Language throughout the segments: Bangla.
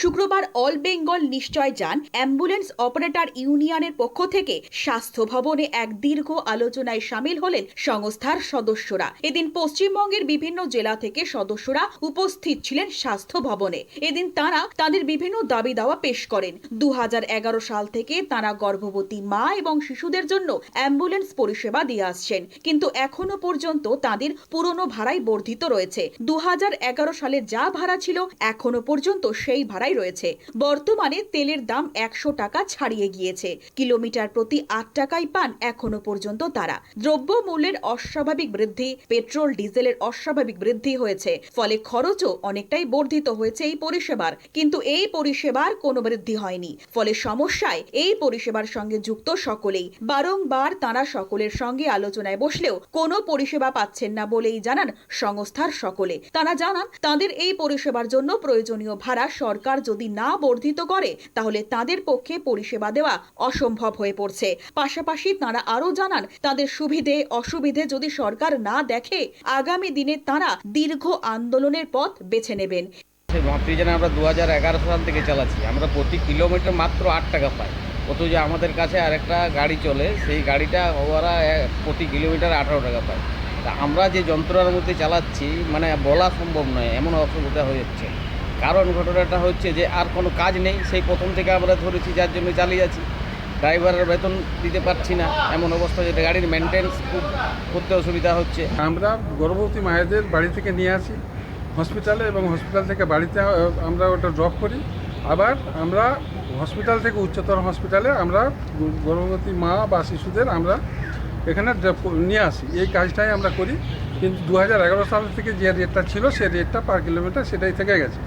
শুক্রবার অল বেঙ্গল নিশ্চয় যান অ্যাম্বুলেন্স অপারেটর ইউনিয়নের পক্ষ থেকে স্বাস্থ্য ভবনে এক দীর্ঘ আলোচনায় সামিল হলেন সংস্থার সদস্যরা। এদিন পশ্চিমবঙ্গের বিভিন্ন জেলা থেকে সদস্যরা উপস্থিত ছিলেন স্বাস্থ্য ভবনে। এদিন তারা তাদের বিভিন্ন দাবি দাওয়া পেশ করেন। দু হাজার এগারো সাল থেকে তারা গর্ভবতী মা এবং শিশুদের জন্য অ্যাম্বুলেন্স পরিষেবা দিয়ে আসছেন। কিন্তু এখনও পর্যন্ত তাদের পুরনো ভাড়াই বর্ধিত রয়েছে। দু হাজার এগারো সালে যা ভাড়া ছিল, এখনও পর্যন্ত সেই ভাড়াই রয়েছে। বর্তমানে তেলের দাম একশো টাকা ছাড়িয়ে গিয়েছে। কিলোমিটার প্রতি আট টাকাই পান এখনও পর্যন্ত তারা। দ্রব্য মূল্যের অস্বাভাবিক বৃদ্ধি, পেট্রোল, ডিজেলের অস্বাভাবিক বৃদ্ধি হয়েছে। ফলে খরচও অনেকটাই বর্ধিত হয়েছে এই পরিষেবার। কিন্তু এই পরিষেবার কোনো বৃদ্ধি হয়নি। ফলে সমস্যায় এই পরিষেবার সঙ্গে যুক্ত সকলেই। বারংবার তারা সকলের সঙ্গে আলোচনায় বসলেও কোনো পরিষেবা পাচ্ছেন না বলেই জানান সংস্থার সকলে। তারা জানান, তাদের এই পরিষেবার জন্য প্রয়োজনীয় ভাড়া সরকার যদি না বর্ধিত করে, তাহলে তাদের পক্ষে পরিষেবা দেওয়া অসম্ভব হয়ে পড়ছে। পাশাপাশি তারা আরও জানান, তাদের সুবিধে, অসুবিধে যদি সরকার না দেখে, আগামী দিনে তারা দীর্ঘ আন্দোলনের পথ বেছে নেবেন। মাতৃযানে আমরা দু হাজার এগারো সাল থেকে চালাচ্ছি। আমরা প্রতি কিলোমিটার মাত্র আট টাকা পাই। অথচ আমাদের কাছে আরেকটা গাড়ি চলে, সেই গাড়িটা ওরা প্রতি কিলোমিটার আঠারো টাকা পায়। তা আমরা যে যন্ত্রের মধ্যে চালাচ্ছি মানে বলা সম্ভব নয়, এমন অসুবিধা হয়ে যাচ্ছে। কারণ ঘটনাটা হচ্ছে যে আর কোনো কাজ নেই, সেই প্রথম থেকে আমরা ধরেছি যার জন্য চালিয়ে যাচ্ছি। ড্রাইভারের বেতন দিতে পারছি না, এমন অবস্থা যেটা গাড়ির মেনটেন্স খুব করতে অসুবিধা হচ্ছে। আমরা গর্ভবতী মায়েদের বাড়ি থেকে নিয়ে আসি হসপিটালে এবং হসপিটাল থেকে বাড়িতে আমরা ওটা ড্রপ করি। আবার আমরা হসপিটাল থেকে উচ্চতর হসপিটালে আমরা গর্ভবতী মা বা শিশুদের আমরা এখানে নিয়ে আসি। এই কাজটাই আমরা করি। কিন্তু দু হাজার এগারো সাল থেকে যে রেটটা ছিল সেই রেটটা পার কিলোমিটার সেটাই থেকে গেছে।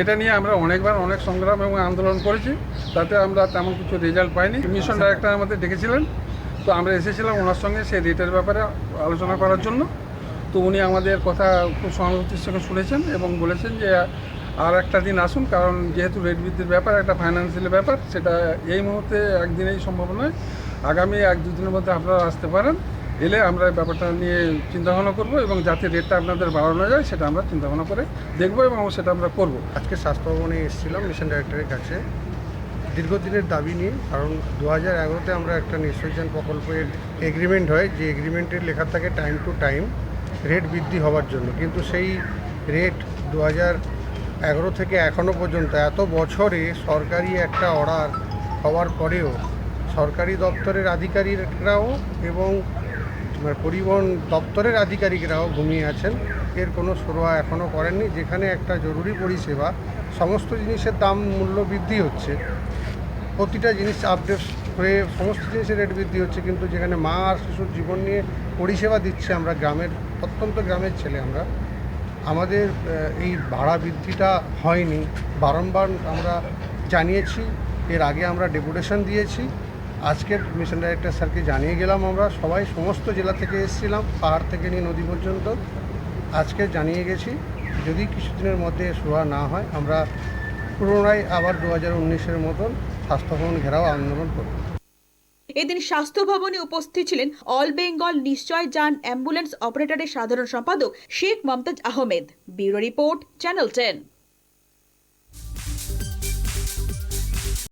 এটা নিয়ে আমরা অনেকবার অনেক সংগ্রাম এবং আন্দোলন করেছি, তাতে আমরা তেমন কিছু রেজাল্ট পাইনি। মিশন ডাইরেক্টর আমাদের ডেকেছিলেন, তো আমরা এসেছিলাম ওনার সঙ্গে সেই রেটের ব্যাপারে আলোচনা করার জন্য। তো উনি আমাদের কথা খুব সহানুভূতির সঙ্গে শুনেছেন এবং বলেছেন যে আর একটা দিন আসুন, কারণ যেহেতু রেট বৃদ্ধির ব্যাপার, একটা ফাইন্যান্সিয়াল ব্যাপার, সেটা এই মুহূর্তে একদিনেই সম্ভব নয়। আগামী এক দুদিনের মধ্যে আপনারা আসতে পারেন। এলে আমরা ব্যাপারটা নিয়ে চিন্তাভাবনা করব এবং যাতে রেটটা আপনাদের বাড়ানো যায়, সেটা আমরা চিন্তাভাবনা করে দেখব এবং সেটা আমরা করব। আজকে স্বাস্থ্য ভবনে এসেছিলাম মিশন ডাইরেক্টরের কাছে। দীর্ঘদিনের দাবি নিয়ে, কারণ দু হাজার এগারোতে আমরা একটা নিঃসর্জন প্রকল্পের এগ্রিমেন্ট হয়, যে এগ্রিমেন্টের লেখা থাকে টাইম টু টাইম রেট বৃদ্ধি হওয়ার জন্য। কিন্তু সেই রেট দু হাজার এগারো থেকে এখনও পর্যন্ত, এত বছরে সরকারি একটা অর্ডার হওয়ার পরেও সরকারি দপ্তরের আধিকারিকরাও এবং পরিবহন দপ্তরের আধিকারিকরাও ঘুমিয়ে আছেন। এর কোনো সুরোয়া এখনও করেননি, যেখানে একটা জরুরি পরিষেবা, সমস্ত জিনিসের দাম মূল্য বৃদ্ধি হচ্ছে। প্রতিটা জিনিস আপডেট হয়ে সমস্ত জিনিসের রেট বৃদ্ধি হচ্ছে, কিন্তু যেখানে মা আর শিশুর জীবন নিয়ে পরিষেবা দিচ্ছে আমরা গ্রামের, অত্যন্ত গ্রামের ছেলে আমরা, আমাদের এই ভাড়া বৃদ্ধিটা হয়নি। বারংবার আমরা জানিয়েছি, এর আগে আমরা ডেপুটেশন দিয়েছি। আজকের মিশন ডাইরেক্টর স্যারকে জানিয়ে গেলাম আমরা, সবাই সমস্ত জেলা থেকে এসেছিলাম, পাহাড় থেকে নিয়ে নদী পর্যন্ত। আজকে জানিয়ে গেছি, যদি কিছুদিনের মধ্যে সুরা না হয়, আমরা পুনরায় আবার দু হাজার উনিশের মতন স্বাস্থ্যভবন ঘেরাও আন্দোলন করব। এদিন স্বাস্থ্য ভবনে উপস্থিত ছিলেন অল বেঙ্গল নিশ্চয় যান অ্যাম্বুলেন্স অপারেটরের সাধারণ সম্পাদক Sheikh Momtaz Ahmed. Bureau report, channel ten.